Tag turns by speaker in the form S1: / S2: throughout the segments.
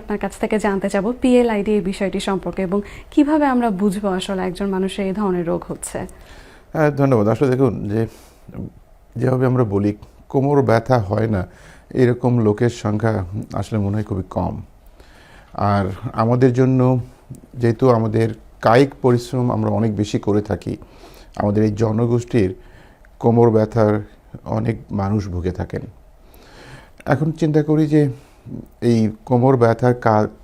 S1: আপনার কাছ থেকে জানতে চাবো পিএলআইডি এই বিষয়টি সম্পর্কে এবং কীভাবে আমরা বুঝব আসলে একজন মানুষের এই ধরনের রোগ হচ্ছে।
S2: হ্যাঁ ধন্যবাদ। আসলে দেখুন, যে যেভাবে আমরা বলি, কোমর ব্যথা হয় না, এরকম লোকের সংখ্যা আসলে মনে হয় খুবই কম। আর আমাদের জন্য যেহেতু আমাদের কায়িক পরিশ্রম আমরা অনেক বেশি করে থাকি, আমাদের এই জনগোষ্ঠীর কোমর ব্যথার অনেক মানুষ ভুগে থাকেন। এখন চিন্তা করি যে এই কোমর ব্যথার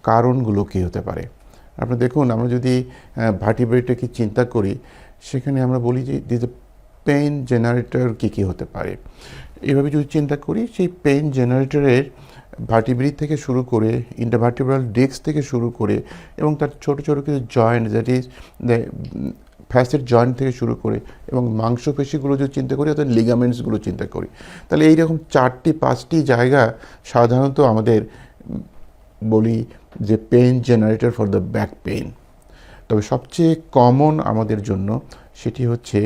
S2: কারণগুলো কী হতে পারে? আপনি দেখুন, আমরা যদি ভার্টিব্রেটটাকে চিন্তা করি, সেখানে আমরা বলি যে দিস পেইন জেনারেটর কী কী হতে পারে? এভাবে যদি চিন্তা করি, সেই পেন জেনারেটরের ভার্টিব্রি থেকে শুরু করে ইন্টারভার্টিব্রাল ডিস্ক থেকে শুরু করে, এবং তার ছোট ছোট কিছু joint that is facet joint থেকে শুরু করে এবং মাংসপেশিগুলো যদি চিন্তা করি, অর্থাৎ লিগামেন্টসগুলো চিন্তা করি, তাহলে এইরকম চারটি, পাঁচটি জায়গা সাধারণত আমাদের বলি যে pain generator for the back pain তবে সবচেয়ে কমন আমাদের জন্য সেটি হচ্ছে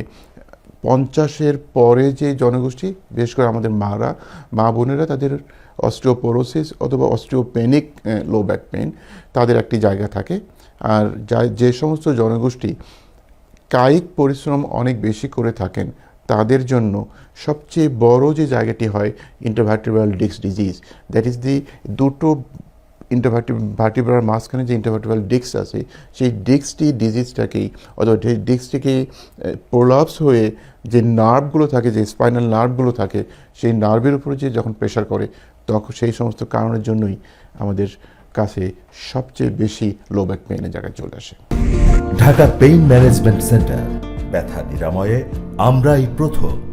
S2: পঞ্চাশের পরে যে জনগোষ্ঠী, বিশেষ করে আমাদের মারা, মা বোনেরা তাদের অস্টিওপোরোসিস অথবা অস্টিওপেনিক লো ব্যাক পেন তাদের একটি জায়গা থাকে। আর যা, যে সমস্ত জনগোষ্ঠী কায়িক পরিশ্রম অনেক বেশি করে থাকেন। তাদের জন্য সবচেয়ে বড় যে জায়গাটি হয় intervertebral disc disease that is the দুটো ইন্টারভার্টি ভার্টিব্রার মাঝখানে যে ইন্টারভার্টিব্রাল ডিস্ক আছে, সেই ডিস্কটি ডিজিজটাকেই অথবা ডিস্কটিকে প্রলাপস হয়ে যে নার্ভগুলো থাকে, যে স্পাইনাল নার্ভগুলো থাকে, সেই নার্ভের উপরে যে যখন প্রেশার করে তখন সেই সমস্ত কারণের জন্যই আমাদের কাছে সবচেয়ে বেশি লো ব্যাক পেইনের জায়গায় চলে আসে।
S3: ঢাকা পেইন ম্যানেজমেন্ট সেন্টার ব্যথা নিরাময়ে, আমরাই প্রথম।